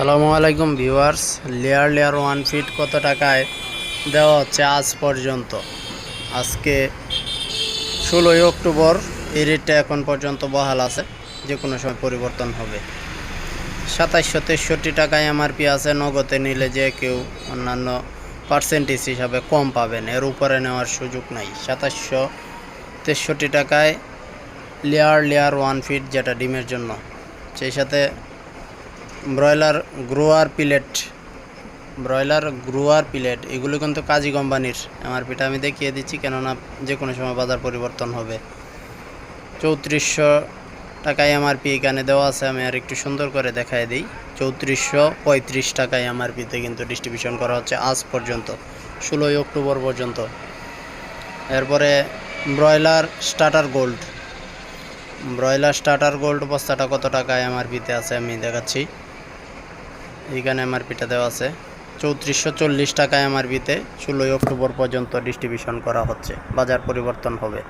সালামু আলাইকুম viewers, layer layer one feet কত টাকায় দেওয়া হচ্ছে আজ পর্যন্ত? আজকে ষোলোই অক্টোবর, এই রেটটা এখন পর্যন্ত বহাল আছে যে কোনো সময় পরিবর্তন হবে। সাতাইশশো তেষট্টি টাকায় এমআরপি আছে, নগদে নিলে যে কেউ অন্যান্য পার্সেন্টেজ হিসাবে কম পাবেন, এর উপরে নেওয়ার সুযোগ নাই। সাতাশশো তেষট্টি টাকায় লেয়ার লেয়ার ওয়ান ফিট যেটা ডিমের জন্য, সেই সাথে broiler grower pellet, broiler grower pellet, এগুলো কিন্তু কাজী কোম্পানির। এমআরপিটা আমি দেখিয়ে দিচ্ছি, কেননা যে কোনো সময় বাজার পরিবর্তন হবে। চৌত্রিশশো টাকায় এমআরপি এখানে দেওয়া আছে, আমি আর একটু সুন্দর করে দেখাই দিই। চৌত্রিশশো পঁয়ত্রিশ টাকায় এমআরপিতে কিন্তু ডিস্ট্রিবিউশন করা হচ্ছে আজ পর্যন্ত, ষোলোই অক্টোবর পর্যন্ত। এরপরে broiler starter gold. Broiler starter gold বস্তাটা কত টাকায় এমআরপিতে আছে আমি দেখাচ্ছি। এইখানে এমআরপিটা দেওয়া আছে। চৌত্রিশশো চল্লিশ টাকা এমআরপিতে ষোলোই অক্টোবর পর্যন্ত ডিস্ট্রিবিউশন করা হচ্ছে। বাজার পরিবর্তন হবে।